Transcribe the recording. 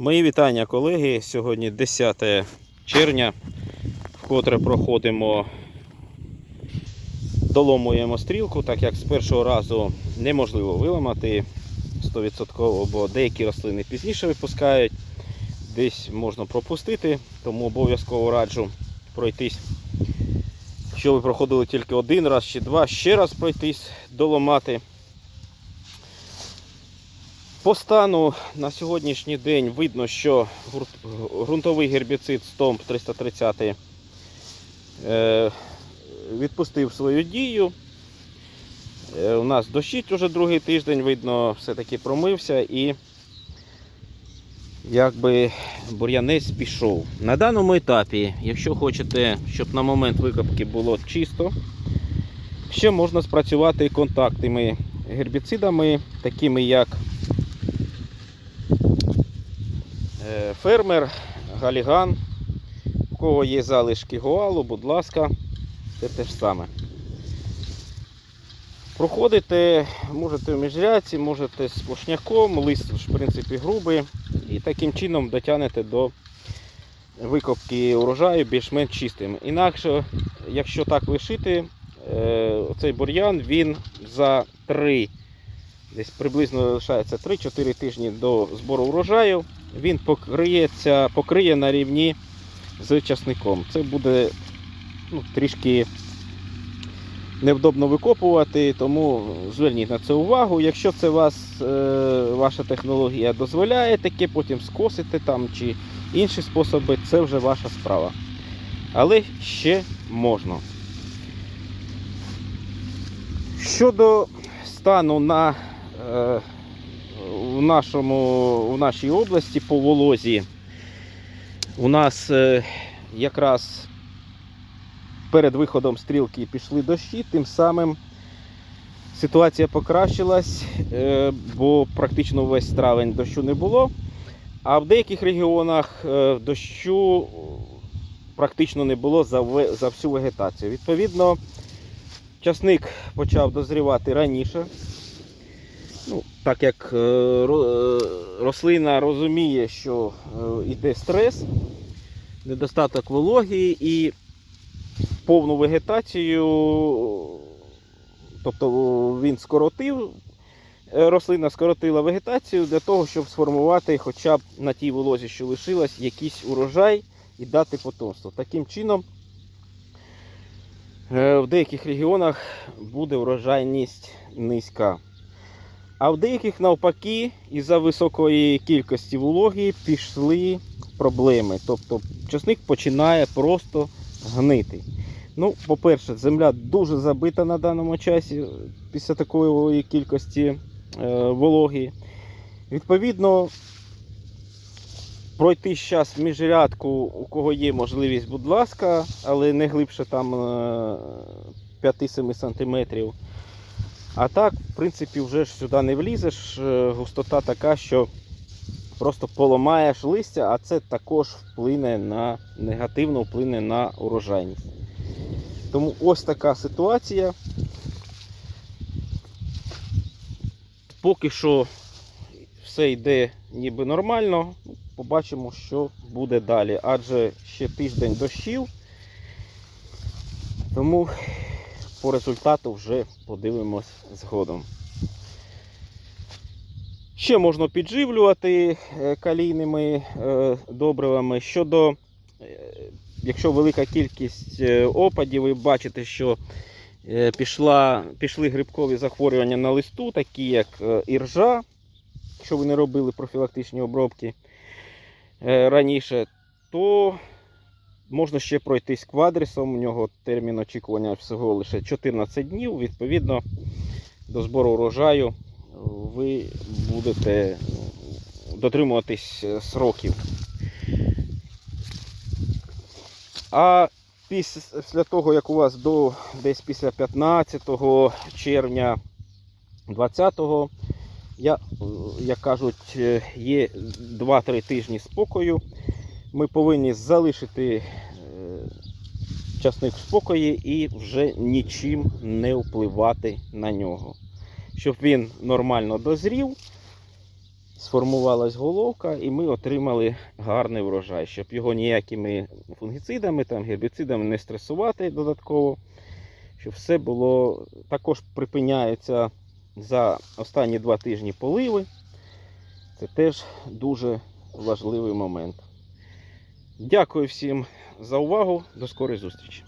Мої вітання, колеги. Сьогодні 10 червня, вкотре проходимо, доломуємо стрілку, так як з першого разу неможливо виламати 100%, бо деякі рослини пізніше випускають, десь можна пропустити, тому обов'язково раджу пройтись. Якщо ви проходили тільки один раз чи два, ще раз пройтись, доламати. По стану на сьогоднішній день видно, що ґрунтовий гербіцид Стомп 330 е, відпустив свою дію. Е, у нас дощить уже другий тиждень, видно, все-таки промився і якби бур'янець пішов. На даному етапі, якщо хочете, щоб на момент викопки було чисто, ще можна спрацювати контактними гербіцидами, такими як Е, Фермер, галіган. У кого є залишки гоалу, будь ласка, це те ж саме. Проходите, можете в міжрядці, можете з сплошняком, лист, в принципі, грубий. І таким чином дотягнете до викопки урожаю більш-менш чистим. Інакше, якщо так лишити, е, цей бур'ян він за 3, десь приблизно лишається 3-4 тижні до збору урожаю він покриється, покриє на рівні з часником. Це буде ну, трішки невдобно викопувати, тому зверніть на це увагу. Якщо це вас, е, ваша технологія дозволяє таке, потім скосити там чи інші способи, це вже ваша справа. Але ще можна. Щодо стану на е, в, нашому, в нашій області по волозі у нас е, якраз перед виходом стрілки пішли дощі, тим самим ситуація покращилась, е, бо практично весь травень дощу не було. А в деяких регіонах е, дощу практично не було за, за всю вегетацію. Відповідно, часник почав дозрівати раніше. Так як е, е, рослина розуміє, що йде стрес, недостаток вологі і повну вегетацію, тобто він скоротив, е, рослина скоротила вегетацію для того, щоб сформувати хоча б на тій волозі, що лишилась, якийсь урожай і дати потомство. Таким чином, е, в деяких регіонах буде врожайність низька. А в деяких навпаки, із-за високої кількості вологи пішли проблеми. Тобто часник починає просто гнити. Ну, по-перше, земля дуже забита на даному часі після такої кількості е, вологи. Відповідно, пройти зараз міжрядку, у кого є можливість, будь ласка, але не глибше там е, 5-7 см. А так, в принципі, вже ж сюди не влізеш. е, Густота така, що просто поламаєш листя, а це також вплине на негативно вплине на урожайність. Тому ось така ситуація. Поки що все йде ніби нормально. Побачимо, що буде далі. Адже ще тиждень дощів. Тому по результату вже подивимось згодом. Ще можна підживлювати е, калійними е, добривами. Щодо, е, якщо велика кількість опадів, ви бачите, що пішла, пішли грибкові захворювання на листу, такі як іржа, якщо ви не робили профілактичні обробки раніше, то Можна ще пройтись квадрісом, у нього термін очікування всього лише 14 днів. Відповідно, до збору урожаю ви будете дотримуватись е, сроків. А після того, як у вас до десь після 15 червня 20-го, я, е, як кажуть, е, є 2-3 тижні спокою. Ми повинні залишити е, часник в спокої і вже нічим не впливати на нього. Щоб він нормально дозрів, сформувалась головка, і ми отримали гарний врожай, щоб його ніякими фунгіцидами, там, гербіцидами не стресувати додатково. Щоб все було. Також припиняється за останні два тижні поливи. Це теж дуже важливий момент. Дякую всім за увагу. До скорої зустрічі.